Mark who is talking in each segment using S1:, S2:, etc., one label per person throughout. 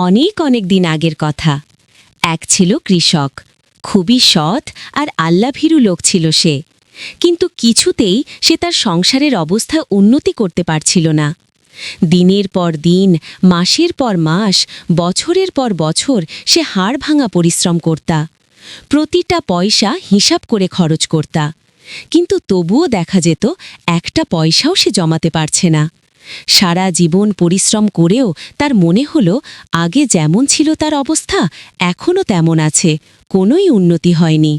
S1: অনেক অনেক দিন আগের কথা। এক ছিল কৃষক। খুবই সৎ আর আল্লাভীরু লোক ছিল সে। কিন্তু কিছুতেই সে তার সংসারের অবস্থা উন্নতি করতে পারছিল না। দিনের পর দিন, মাসের পর মাস, বছরের পর বছর সে হাড় ভাঙা পরিশ্রম করতা। প্রতিটা পয়সা হিসাব করে খরচ করতা। কিন্তু তবুও দেখা যেত একটা পয়সাও সে জমাতে পারছে না। সারা জীবন পরিশ্রম করেও তার মনে হলো, আগে যেমন ছিল তার অবস্থা, এখনও তেমন আছে, কোনোই উন্নতি হয়নি।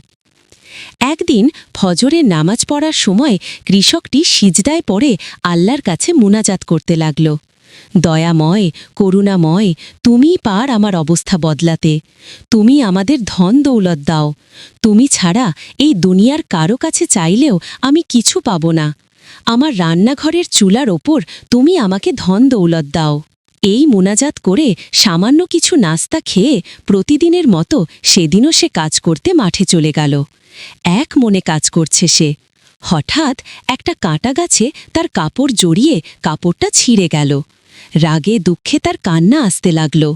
S1: একদিন ফজরের নামাজ পড়ার সময় কৃষকটি সিজদায় পড়ে আল্লাহর কাছে মুনাজাত করতে লাগল। দয়াময়, করুণাময় তুমি পার আমার অবস্থা বদলাতে। তুমি আমাদের ধন দৌলত দাও। তুমি ছাড়া এই দুনিয়ার কারও কাছে চাইলেও আমি কিছু পাব না। আমার রান্নাঘরের চুলার ওপর তুমি আমাকে ধন দৌলত দাও। এই মোনাজাত করে সামান্য কিছু নাস্তা খেয়ে প্রতিদিনের মতো সেদিনও সে কাজ করতে মাঠে চলে গেল। এক মনে কাজ করছে সে। হঠাৎ একটা কাঁটা গাছে তার কাপড় জড়িয়ে কাপড়টা ছিঁড়ে গেল। রাগে দুঃখে তার কান্না আসতে লাগল।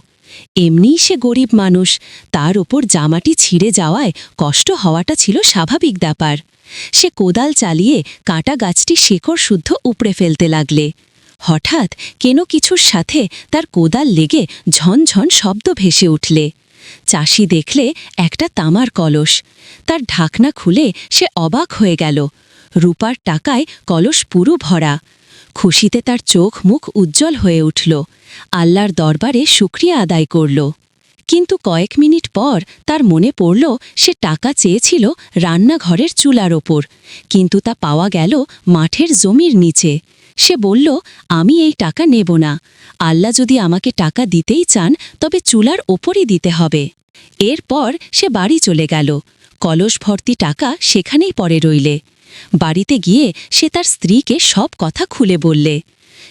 S1: এমনিই সে গরিব মানুষ, তার ওপর জামাটি ছিঁড়ে যাওয়ায় কষ্ট হওয়াটা ছিল স্বাভাবিক ব্যাপার। সে কোদাল চালিয়ে কাঁটা গাছটি শেকড় শুদ্ধ উপড়ে ফেলতে লাগলে। হঠাৎ কেন কিছুর সাথে তার কোদাল লেগে ঝনঝন শব্দ ভেসে উঠলে। চাষি দেখলে একটা তামার কলস। তার ঢাকনা খুলে সে অবাক হয়ে গেল। রূপার টাকায় কলস পুরো ভরা। খুশিতে তার চোখ মুখ উজ্জ্বল হয়ে উঠল। আল্লাহর দরবারে শুক্রিয়া আদায় করল। কিন্তু কয়েক মিনিট পর তার মনে পড়ল, সে টাকা চেয়েছিল রান্নাঘরের চুলার ওপর। কিন্তু তা পাওয়া গেল মাঠের জমির নিচে। সে বলল, আমি এই টাকা নেব না। আল্লাহ যদি আমাকে টাকা দিতেই চান, তবে চুলার ওপরই দিতে হবে। এরপর সে বাড়ি চলে গেল। কলস ভর্তি টাকা সেখানেই পড়ে রইলে। বাড়িতে গিয়ে সে তার স্ত্রীকে সব কথা খুলে বললে।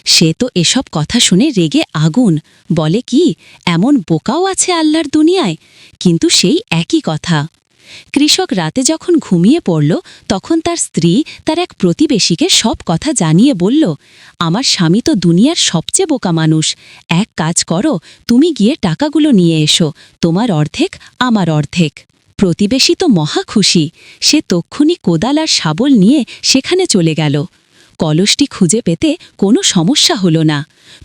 S1: সে তো এসব কথা শুনে রেগে আগুন, বলে কি, এমন বোকাও আছে আল্লাহর দুনিয়ায়? কিন্তু সেই একই কথা। কৃষক রাতে যখন ঘুমিয়ে পড়ল, তখন তার স্ত্রী তার এক প্রতিবেশীকে সব কথা জানিয়ে বলল, আমার স্বামী তো দুনিয়ার সবচেয়ে বোকা মানুষ। এক কাজ করো, তুমি গিয়ে টাকাগুলো নিয়ে এসো, তোমার অর্ধেক আমার অর্ধেক। প্রতিবেশী তো মহা খুশি। সে তক্ষুনি কোদাল আর শাবল নিয়ে সেখানে চলে গেল। কলসটি খুঁজে পেতে কোনো সমস্যা হল না।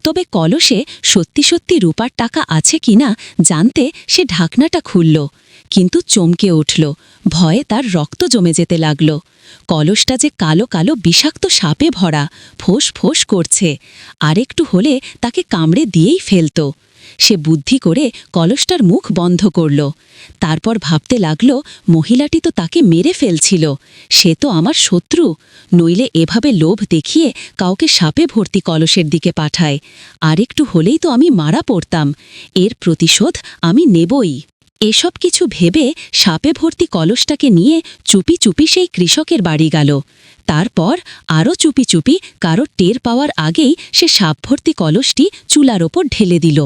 S1: তবে কলসে সত্যি সত্যি রূপার টাকা আছে কিনা জানতে সে ঢাকনাটা খুলল। কিন্তু চমকে উঠল। ভয়ে তার রক্ত জমে যেতে লাগল। কলসটা যে কালো কালো বিষাক্ত সাপে ভরা, ফোঁস ফোঁস করছে। আরেকটু হলে তাকে কামড়ে দিয়েই ফেলত। সে বুদ্ধি করে কলসটার মুখ বন্ধ করল। তারপর ভাবতে লাগল, মহিলাটি তো তাকে মেরে ফেলছিল। সে তো আমার শত্রু। নইলে এভাবে লোভ দেখিয়ে কাউকে সাপে ভর্তি কলসের দিকে পাঠায়। আরেকটু হলেই তো আমি মারা পড়তাম। এর প্রতিশোধ আমি নেবই। এসব কিছু ভেবে সাপে ভর্তি কলসটাকে নিয়ে চুপি চুপি সেই কৃষকের বাড়ি গেল। তারপর আরও চুপি চুপি কারও টের পাওয়ার আগেই সে সাপ ভর্তি কলসটি চুলার ওপর ঢেলে দিল।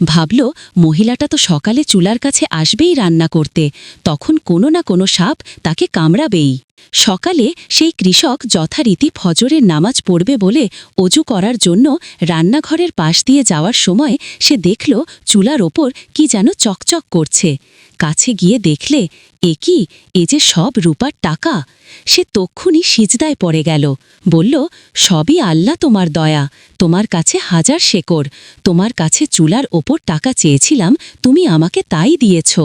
S1: ভাবল, মহিলাটা তো সকালে চুলার কাছে আসবেই রান্না করতে, তখন কোনো না কোনো সাপ তাকে কামড়াবেই। সকালে সেই কৃষক যথারীতি ফজরের নামাজ পড়বে বলে অজু করার জন্য রান্নাঘরের পাশ দিয়ে যাওয়ার সময় সে দেখল চুলার ওপর কি যেন চকচক করছে। কাছে গিয়ে দেখলে, এ কি? এ যে সব রূপার টাকা? সে তক্ষুনি সিজদায় পড়ে গেল। বলল, সবই আল্লাহ তোমার দয়া। তোমার কাছে হাজার শেকড়। তোমার কাছে চুলার ওপর টাকা চেয়েছিলাম, তুমি আমাকে তাই দিয়েছ।